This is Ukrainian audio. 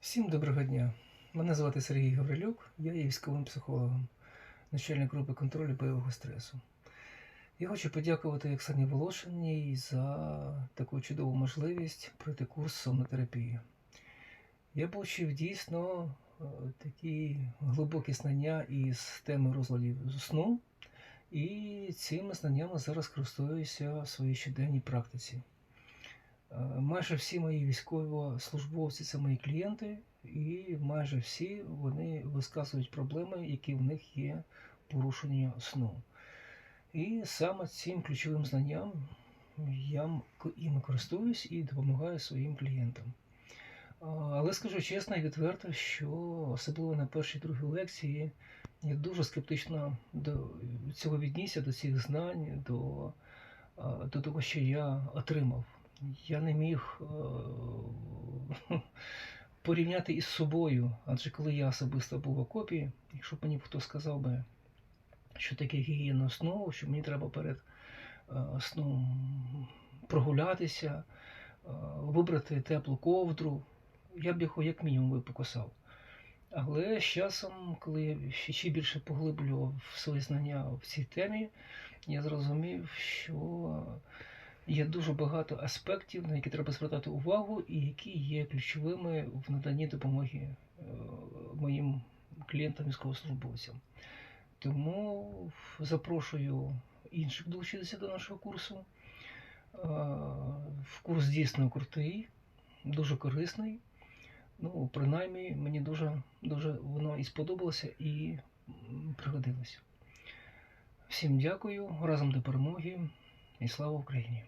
Всім доброго дня. Мене звати Сергій Гаврилюк, я є військовим психологом, начальник групи контролю бойового стресу. Я хочу подякувати Оксані Волошиній за таку чудову можливість пройти курс сомнотерапії. Я бачив дійсно е, такі глибокі знання із теми розладів сну, і цими знаннями зараз користуюся в своїй щоденній практиці. Е, Майже всі мої військовослужбовці це мої клієнти, і майже всі вони висказують проблеми, які в них є порушення сну. І саме цим ключовим знанням я м- к- іми користуюсь і допомагаю своїм клієнтам. Але скажу чесно і відверто, що особливо на першій другій лекції я дуже скептично до цього віднісся, до цих знань, до, до того, що я отримав. Я не міг е, порівняти із собою, адже коли я особисто був в окопі, якщо б мені хто сказав би, що таке гігієна сну, що мені треба перед е, сном прогулятися, е, вибрати теплу ковдру, я б його як мінімум би покосав. Але з часом, коли я ще більше поглиблював свої знання в цій темі, я зрозумів, що є дуже багато аспектів, на які треба звертати увагу, і які є ключовими в наданні допомоги е, моїм клієнтам військовослужбовцям. Тому запрошую інших долучитися до нашого курсу. Е, Курс дійсно крутий, дуже корисний. Ну, принаймні, мені дуже, дуже воно і сподобалося, і пригодилося. Всім дякую, разом до перемоги і слава Україні!